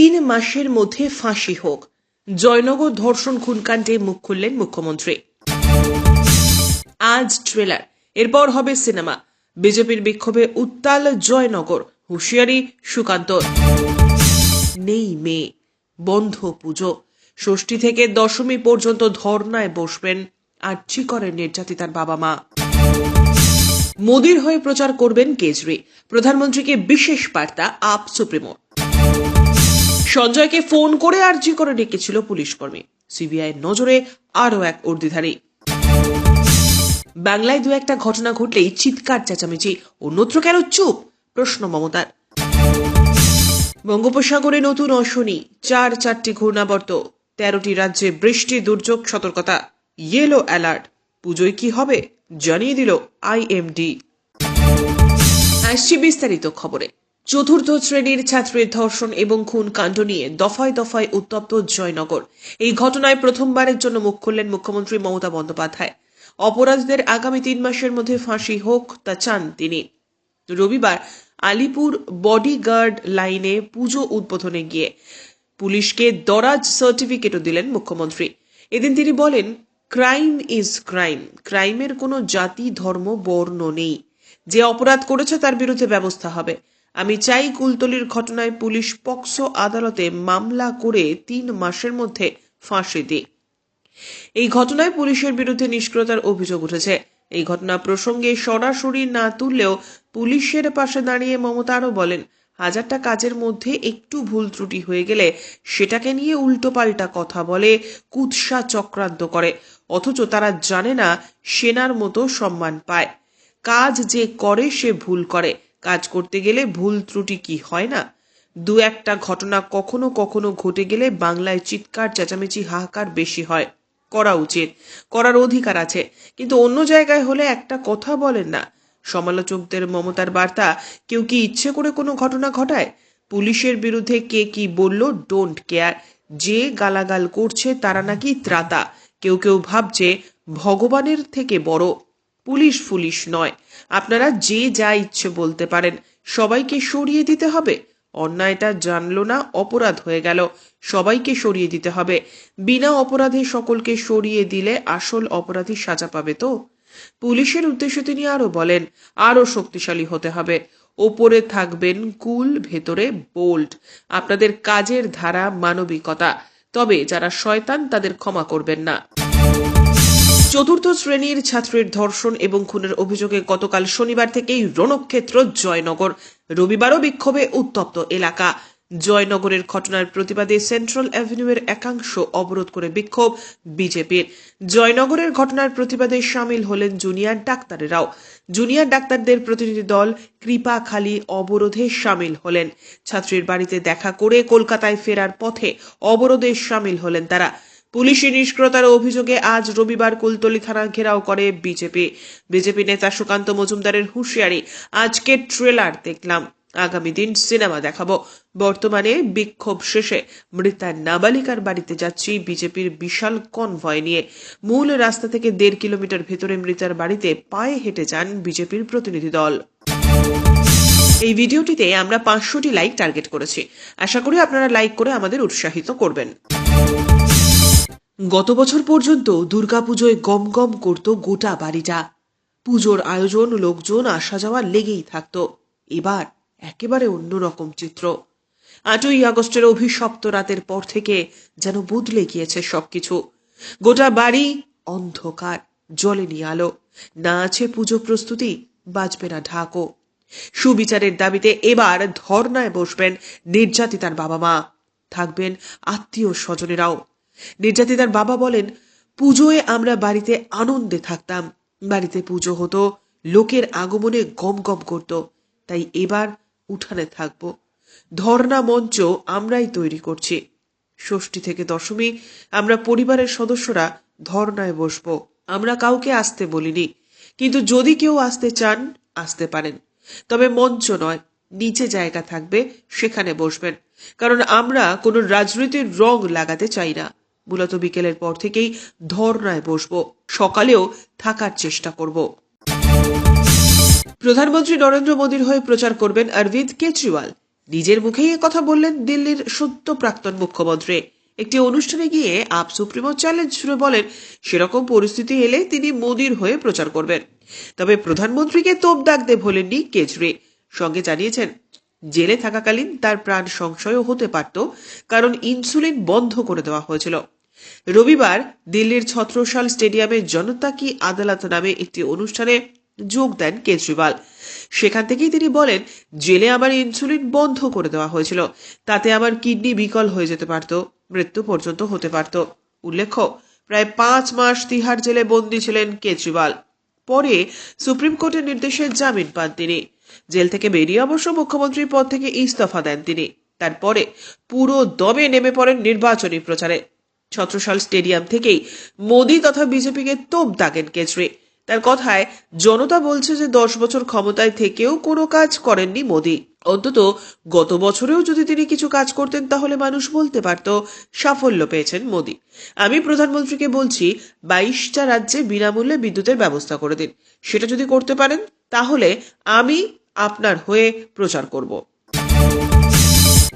তিন মাসের মধ্যে ফাঁসি হোক। জয়নগর ধর্ষণ খুনকাণ্ডে মুখ খুললেন মুখ্যমন্ত্রী। আজ ট্রেলার এরপর হবে সিনেমা বিজেপির বিক্ষোভে উত্তাল জয়নগর, হুঁশিয়ারি সুকান্ত। নেই মেয়ে, বন্ধ পুজো। ষষ্ঠী থেকে দশমী পর্যন্ত ধর্নায় বসবেন আর্চি করেন নির্যাতিতার বাবা মা। মোদির হয়ে প্রচার করবেন কেজরি। প্রধানমন্ত্রীকে বিশেষ বার্তা, আপ সুপ্রিমো। সঞ্জয়কে ফোন করে আর্জি করে ডেকেছিল পুলিশ কর্মী। সিবিআই নজরে আরও এক উর্দিধারী বাংলায় দু একটা ঘটনা ঘটলেই চিৎকার চেঁচামেচি। অন্যত্র কেন চুপ? প্রশ্ন মমতার। বঙ্গোপসাগরে নতুন অশনি, চার চারটি ঘূর্ণাবর্ত, তেরোটি রাজ্যে বৃষ্টি, দুর্যোগ, সতর্কতা। ইয়েলো অ্যালার্ট পুজোয় কি হবে? জানিয়ে দিল আইএমডি। আসছি বিস্তারিত খবরে। চতুর্থ শ্রেণির ছাত্রের ধর্ষণ এবং খুন কাণ্ড নিয়ে দফায় দফায় উত্তপ্ত জয়নগর। এই ঘটনায় প্রথমবারের জন্য মুখ খুললেন মুখ্যমন্ত্রী মমতা বন্দ্যোপাধ্যায়। অপরাধীদের আগামী তিন মাসের মধ্যে ফাঁসি হোক তা চান তিনি। রবিবার আলিপুর বডিগার্ড লাইনে পুজো উদ্বোধনে গিয়ে পুলিশকে দরাজ সার্টিফিকেটও দিলেন মুখ্যমন্ত্রী। এদিন তিনি বলেন, ক্রাইম ইজ ক্রাইম। ক্রাইমের কোনো জাতি, ধর্ম, বর্ণ নেই। যে অপরাধ করেছে তার বিরুদ্ধে ব্যবস্থা হবে। আমি চাই কুলতলির ঘটনায় পুলিশ পক্সো আদালতে মামলা করে তিন মাসের মধ্যে ফাঁসি দিই এই ঘটনায় পুলিশের বিরুদ্ধে নিষ্ক্রিয়তার অভিযোগ উঠেছে। এই ঘটনা প্রসঙ্গে সরাসরি না তুললেও পুলিশের পাশে দাঁড়িয়ে মমতা আরও বলেন, হাজারটা কাজের মধ্যে একটু ভুল ত্রুটি হয়ে গেলে সেটাকে নিয়ে উল্টোপাল্টা কথা বলে, কুৎসা চক্রান্ত করে। অথচ তারা জানে না, সেনার মতো সম্মান পায়। কাজ যে করে সে ভুল করে। কাজ করতে গেলে ভুল ত্রুটি কি হয় না? দু একটা ঘটনা কখনো কখনো ঘটে গেলে বাংলায় চিৎকার, চেঁচামেচি, হাহাকার বেশি হয়। করা উচিত। করার অধিকার আছে। কিন্তু অন্য জায়গায় হলে একটা কথা বলেন না। সমালোচকদের মমতার বার্তা, কেউ কি ইচ্ছে করে কোনো ঘটনা ঘটায়? পুলিশের বিরুদ্ধে কে কি বলল ডোন্ট কেয়ার যে গালাগাল করছে তারা নাকি ত্রাতা। কেউ কেউ ভাবছে ভগবানের থেকে বড়। পুলিশ ফুলিশ নয়। আপনারা যে যা ইচ্ছে বলতে পারেন। সবাইকে সরিয়ে দিতে হবে। অন্যায়টা জানলো না, অপরাধ হয়ে গেল। সবাইকে সরিয়ে দিতে হবে। বিনা অপরাধে সকলকে সরিয়ে দিলে আসল অপরাধী সাজা পাবে তো? পুলিশের উদ্দেশ্যে তিনি আরও বলেন আরও শক্তিশালী হতে হবে। ওপরে থাকবেন কুল, ভেতরে বোল্ড। আপনাদের কাজের ধারা মানবিকতা। তবে যারা শয়তান, তাদের ক্ষমা করবেন না। চতুর্থ শ্রেণির ছাত্রের ধর্ষণ এবং খুনের অভিযোগে গতকাল শনিবার থেকেই রণক্ষেত্র জয়নগর। রবিবারও বিক্ষোভে উত্তপ্ত এলাকা। জয়নগরের ঘটনার প্রতিবাদে সেন্ট্রাল অ্যাভিনিউয়ের একাংশ অবরোধ করে বিক্ষোভ বিজেপির। জয়নগরের ঘটনার প্রতিবাদে সামিল হলেন জুনিয়র ডাক্তারেরাও। জুনিয়র ডাক্তারদের প্রতিনিধি দল কৃপাখালী অবরোধে সামিল হলেন। ছাত্রীর বাড়িতে দেখা করে কলকাতায় ফেরার পথে অবরোধে সামিল হলেন তারা। পুলিশি নিষ্ক্রিয়তার অভিযোগে আজ রবিবার কুলতলি থানা ঘেরাও করে বিজেপি। বিজেপি নেতা সুকান্ত মজুমদারের হুঁশিয়ারি আজকে ট্রেলার দেখলাম। আগামী দিন সিনেমা দেখাবো। বর্তমানে বিক্ষোভ শেষে মৃতা নাবালিকার বাড়িতে যাচ্ছি বিজেপির বিশাল কনভয় নিয়ে। মূল রাস্তা থেকে দেড় কিলোমিটার ভেতরে মৃতার বাড়িতে পায়ে হেঁটে যান বিজেপির প্রতিনিধি দল। এই ভিডিওটিতে আমরা পাঁচশোটি লাইক টার্গেট করেছি। আশা করি আপনারা লাইক করে আমাদের উৎসাহিত করবেন। গত বছর পর্যন্ত দুর্গাপুজোয় গম গম করত গোটা বাড়িটা। পুজোর আয়োজন, লোকজন, আসা যাওয়া লেগেই থাকতো। এবার একেবারে অন্যরকম চিত্র। আটই আগস্টের অভিশপ্ত রাতের পর থেকে যেন বদলে গিয়েছে সবকিছু। গোটা বাড়ি অন্ধকার জলেনি আলো না আছে পুজো প্রস্তুতি, বাজবে না ঢাকো সুবিচারের দাবিতে এবার ধর্নায় বসবেন নির্যাতিতার বাবা মা। থাকবেন আত্মীয় স্বজনেরাও নির্যাতিতার বাবা বলেন, পুজোয় আমরা বাড়িতে আনন্দে থাকতাম। বাড়িতে পুজো হতো, লোকের আগমনে গম গম করত। তাই এবার উঠানে থাকব। ধর্না মঞ্চ আমরাই তৈরি করছি। ষষ্ঠী থেকে দশমী আমরা পরিবারের সদস্যরা ধর্নায় বসব। আমরা কাউকে আসতে বলিনি। কিন্তু যদি কেউ আসতে চান, আসতে পারেন। তবে মঞ্চ নয়, নিচে জায়গা থাকবে, সেখানে বসবেন। কারণ আমরা কোনো রাজনীতির রং লাগাতে চাই না। মূলত বিকেলের পর থেকেই ধর্নায় বসবো, সকালেও থাকার চেষ্টা করব। প্রধানমন্ত্রী নরেন্দ্র মোদীর হয়ে প্রচার করবেন অরবিন্দ কেজরিওয়াল। নিজের মুখেই কথা বললেন দিল্লির সদ্য প্রাক্তন মুখ্যমন্ত্রী। একটি অনুষ্ঠানে গিয়ে আপ সুপ্রিমো চ্যালেঞ্জ ছুড়ে বলেন, সেরকম পরিস্থিতি এলে তিনি মোদির হয়ে প্রচার করবেন। তবে প্রধানমন্ত্রীকে তোপ দাগতে ভোলেননি কেজরি। সঙ্গে জানিয়েছেন, জেলে থাকাকালীন তার প্রাণ সংশয়ও হতে পারত, কারণ ইনসুলিন বন্ধ করে দেওয়া হয়েছিল। রবিবার দিল্লির ছত্রসাল স্টেডিয়ামে জনতা কি আদালত নামে একটি অনুষ্ঠানে যোগ দেন কেজরিওয়াল। সেখান থেকেই তিনি বলেন, জেলে আমার ইনসুলিন বন্ধ করে দেওয়া হয়েছিল। তাতে আমার কিডনি বিকল হয়ে যেতে পারত, মৃত্যু পর্যন্ত হতে পারত। উল্লেখ্য, প্রায় পাঁচ মাস তিহার জেলে বন্দী ছিলেন কেজরিওয়াল। পরে সুপ্রিম কোর্টের নির্দেশে জামিন পান তিনি। জেল থেকে বেরিয়ে অবশ্য মুখ্যমন্ত্রীর পদ থেকে ইস্তফা দেন তিনি। তারপরে পুরো দমে নেমে পড়েন নির্বাচনী প্রচারে। ছত্রসাল স্টেডিয়াম থেকেই মোদী তথা বিজেপিকে তোপ দাগেন কেজরি। তার কথায়, জনতা বলছে যে দশ বছর ক্ষমতায় থেকেও কোনো কাজ করেননি মোদী। অন্তত গত বছরেও যদি তিনি কিছু কাজ করতেন, তাহলে মানুষ বলতে পারত সাফল্য পেয়েছেন মোদী। আমি প্রধানমন্ত্রীকে বলছি, বাইশটা রাজ্যে বিনামূল্যে বিদ্যুতের ব্যবস্থা করে দিন। সেটা যদি করতে পারেন, তাহলে আমি আপনার হয়ে প্রচার করব।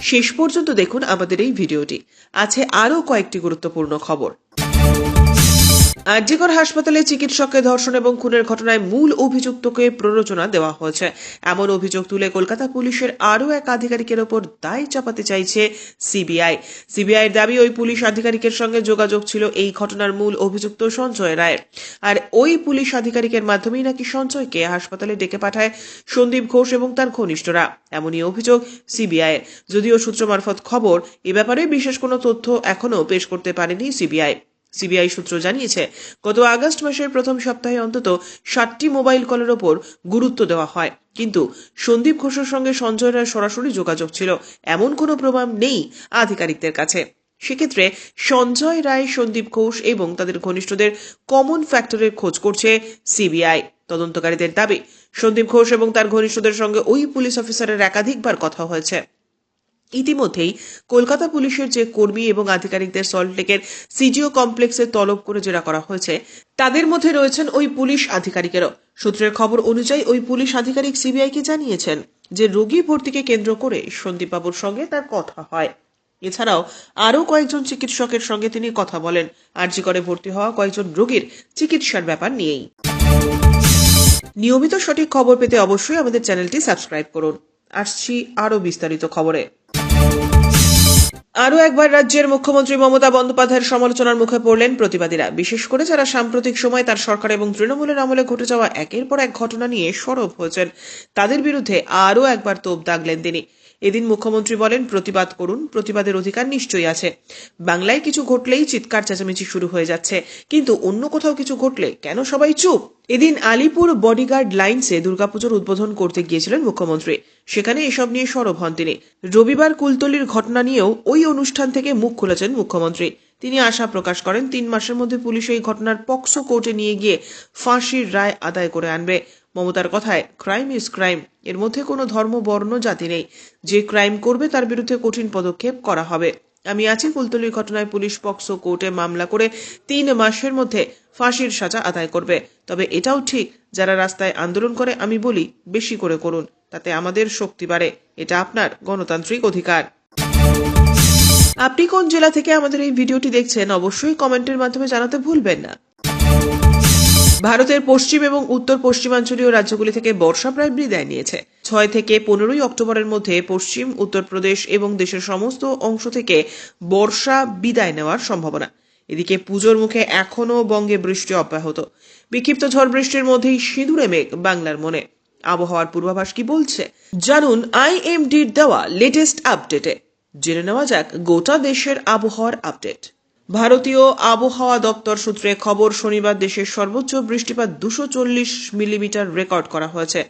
শেষ পর্যন্ত দেখুন আমাদের এই ভিডিওটি। আছে আরও কয়েকটি গুরুত্বপূর্ণ খবর। আরজিকর হাসপাতালে চিকিৎসককে ধর্ষণ এবং খুনের ঘটনায় মূল অভিযুক্তকে প্ররোচনা দেওয়া হয়েছে। এমন অভিযোগ তুলে কলকাতা পুলিশের আরও এক আধিকারিকের ওপর দায় চাপাতে চাইছে সিবিআই। সিবিআইয়ের দাবি, ওই পুলিশ আধিকারিকের সঙ্গে যোগাযোগ ছিল এই ঘটনার মূল অভিযুক্ত সঞ্জয় রায়ের। আর ওই পুলিশ আধিকারিকের মাধ্যমেই নাকি সঞ্জয়কে হাসপাতালে ডেকে পাঠায় সন্দীপ ঘোষ এবং তার ঘনিষ্ঠরা। এমনই অভিযোগ সিবিআইয়ের। যদিও সূত্র মারফত খবর, এ ব্যাপারে বিশেষ কোনো তথ্য এখনও পেশ করতে পারেনি সিবিআই। সিবিআই সূত্র জানিয়েছে, গত আগস্ট মাসের প্রথম সপ্তাহে অন্তত ষাটটি মোবাইল কলের ওপর গুরুত্ব দেওয়া হয়। কিন্তু সন্দীপ ঘোষের সঙ্গে সঞ্জয় রায় সরাসরি যোগাযোগ ছিল। এমন কোনো প্রমাণ নেই আধিকারিকদের কাছে। সেক্ষেত্রে সঞ্জয় রায়, সন্দীপ ঘোষ এবং তাদের ঘনিষ্ঠদের কমন ফ্যাক্টরের খোঁজ করছে সিবিআই। তদন্তকারীদের দাবি, সন্দীপ ঘোষ এবং তার ঘনিষ্ঠদের সঙ্গে ওই পুলিশ অফিসারের একাধিকবার কথা হয়েছে। ইতিমধ্যেই কলকাতা পুলিশের যে কর্মী এবং আধিকারিকদের সল্টলেকের সিজিও কমপ্লেক্সে তলব করে জেরা করা হয়েছে, তাদের মধ্যে রয়েছেন ওই পুলিশ আধিকারিকেরও। সূত্রের খবর অনুযায়ী ওই পুলিশ আধিকারিক সিবিআইকে জানিয়েছেন যে রোগী ভর্তিকে কেন্দ্র করে সন্দীপবাবুর সঙ্গে তার কথা হয়। এছাড়াও আরও কয়েকজন চিকিৎসকের সঙ্গে তিনি কথা বলেন। আর্জি করে ভর্তি হওয়া কয়েকজন রোগীর চিকিৎসার ব্যাপার নিয়েই। নিয়মিত সঠিক খবর পেতে অবশ্যই আমাদের চ্যানেলটি সাবস্ক্রাইব করুন। আসছি আরও বিস্তারিত খবরে। আরও একবার রাজ্যের মুখ্যমন্ত্রী মমতা বন্দ্যোপাধ্যায়ের সমালোচনার মুখে পড়লেন প্রতিবাদীরা, বিশেষ করে যারা সাম্প্রতিক সময় তার সরকার এবং তৃণমূলের আমলে ঘটে যাওয়া একের পর এক ঘটনা নিয়ে সরব হয়েছেন। তাদের বিরুদ্ধে আরও একবার তোপ দাগলেন তিনি। এদিন মুখ্যমন্ত্রী বলেন, প্রতিবাদ করুন, প্রতিবাদের অধিকার নিশ্চয়ই আছে। বাংলায় কিছু ঘটলেই চিৎকার চেঁচামেচি শুরু হয়ে যাচ্ছে। কিন্তু অন্য কোথাও কিছু ঘটলে কেন সবাই চুপ? এদিন আলিপুর বডিগার্ড লাইন্সে দুর্গাপুজোর উদ্বোধন করতে গিয়েছিলেন মুখ্যমন্ত্রী। সেখানে এসব নিয়ে সরব হন তিনি। রবিবার কুলতলির ঘটনা নিয়েও ওই অনুষ্ঠান থেকে মুখ খুলেছেন মুখ্যমন্ত্রী। তিনি আশা প্রকাশ করেন, তিন মাসের মধ্যে পুলিশ এই ঘটনার পক্সো কোর্টে নিয়ে গিয়ে ফাঁসির রায় আদায় করে আনবে। মমতার কথায়, ক্রাইম ইজ ক্রাইম। এর মধ্যে কোনো ধর্ম, বর্ণ, জাতি নেই। যে ক্রাইম করবে তার বিরুদ্ধে কঠিন পদক্ষেপ করা হবে। আমি আছি কুলতলির ঘটনায় পুলিশ পক্সো কোর্টে মামলা করে তিন মাসের মধ্যে ফাঁসির সাজা আদায় করবে। তবে এটাও ঠিক, যারা রাস্তায় আন্দোলন করে, আমি বলি, বেশি করে করুন। তাতে আমাদের শক্তি বাড়ে। এটা আপনার গণতান্ত্রিক অধিকার। আপনি কোন জেলা থেকে আমাদের এই ভিডিওটি দেখছেন অবশ্যই কমেন্টের মাধ্যমে জানাতে ভুলবেন না। ভারতের পশ্চিম এবং উত্তর পশ্চিমাঞ্চলীয় রাজ্যগুলি থেকে বর্ষা প্রায় বিদায় নিয়েছে। ছয় থেকে পনেরোই অক্টোবরের মধ্যে পশ্চিম, উত্তরপ্রদেশ এবং দেশের সমস্ত অংশ থেকে বর্ষা বিদায় নেওয়ার সম্ভাবনা। এদিকে পুজোর মুখে এখনও বঙ্গে বৃষ্টি অব্যাহত। বিক্ষিপ্ত ঝড় বৃষ্টির মধ্যেই সিঁদুরে মেঘ বাংলার মনে। আবহাওয়ার পূর্বাভাস কি বলছে? জানুন আইএমডির দেওয়া লেটেস্ট আপডেটে জেনে নেওয়া যাক গোটা দেশের আবহাওয়ার আপডেট ভারতীয় আবহাওয়া দপ্তর সূত্রে খবর, শনিবার দেশের সর্বোচ্চ বৃষ্টিপাত দুশো চল্লিশ মিলিমিটার রেকর্ড করা হয়েছে,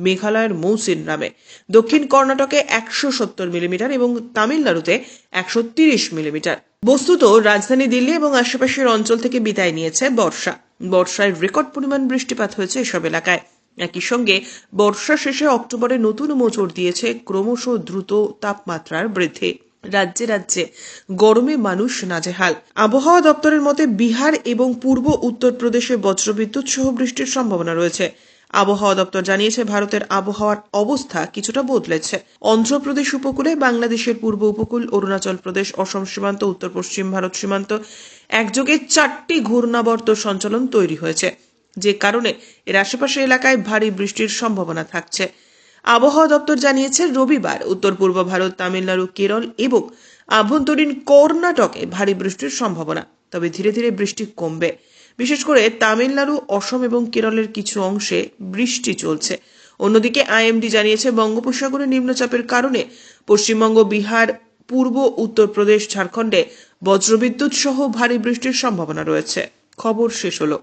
মেঘালয়ের মৌসিন নামে। দক্ষিণ কর্ণাটকে একশো সত্তর মিলিমিটার এবং তামিলনাড়ুতে একশো তিরিশ মিলিমিটার। বস্তুত রাজধানী দিল্লি এবং আশেপাশের অঞ্চল থেকে বিদায় নিয়েছে বর্ষা। বর্ষায় রেকর্ড পরিমাণ বৃষ্টিপাত হয়েছে এসব এলাকায়। একই সঙ্গে বর্ষা শেষে অক্টোবরে নতুন মোচড় দিয়েছে ক্রমশ দ্রুত তাপমাত্রার বৃদ্ধি। রাজ্যে রাজ্যে গরমে মানুষ নাজেহাল। আবহাওয়া দপ্তরের মতে বিহার এবং পূর্ব উত্তরপ্রদেশে বজ্রবিদ্যুৎ সহ বৃষ্টির সম্ভাবনা রয়েছে। আবহাওয়া দপ্তর জানিয়েছে, ভারতের আবহাওয়ার অবস্থা কিছুটা বদলেছে। অন্ধ্রপ্রদেশ উপকূলে, বাংলাদেশের পূর্ব উপকূল, অরুণাচল প্রদেশ, অসম সীমান্ত, উত্তর পশ্চিম ভারত সীমান্ত একযোগে চারটি ঘূর্ণাবর্ত সঞ্চালন তৈরি হয়েছে। যে কারণে এর আশেপাশে এলাকায় ভারী বৃষ্টির সম্ভাবনা থাকছে। আবহাওয়া দপ্তর জানিয়েছে, রবিবার উত্তর পূর্ব ভারত, তামিলনাড়ু, কেরল এবং আভ্যন্তরীণ কর্ণাটকে ভারী বৃষ্টির সম্ভাবনা, তবে ধীরে ধীরে বৃষ্টি কমবে। বিশেষ করে তামিলনাড়ু, অসম এবং কেরলের কিছু অংশে বৃষ্টি চলছে। অন্যদিকে আইএমডি জানিয়েছে, বঙ্গোপসাগরে নিম্নচাপের কারণে পশ্চিমবঙ্গ, বিহার, পূর্ব, উত্তরপ্রদেশ, ঝাড়খণ্ডে বজ্রবিদ্যুৎ সহ ভারী বৃষ্টির সম্ভাবনা রয়েছে। খবর শেষ হলো।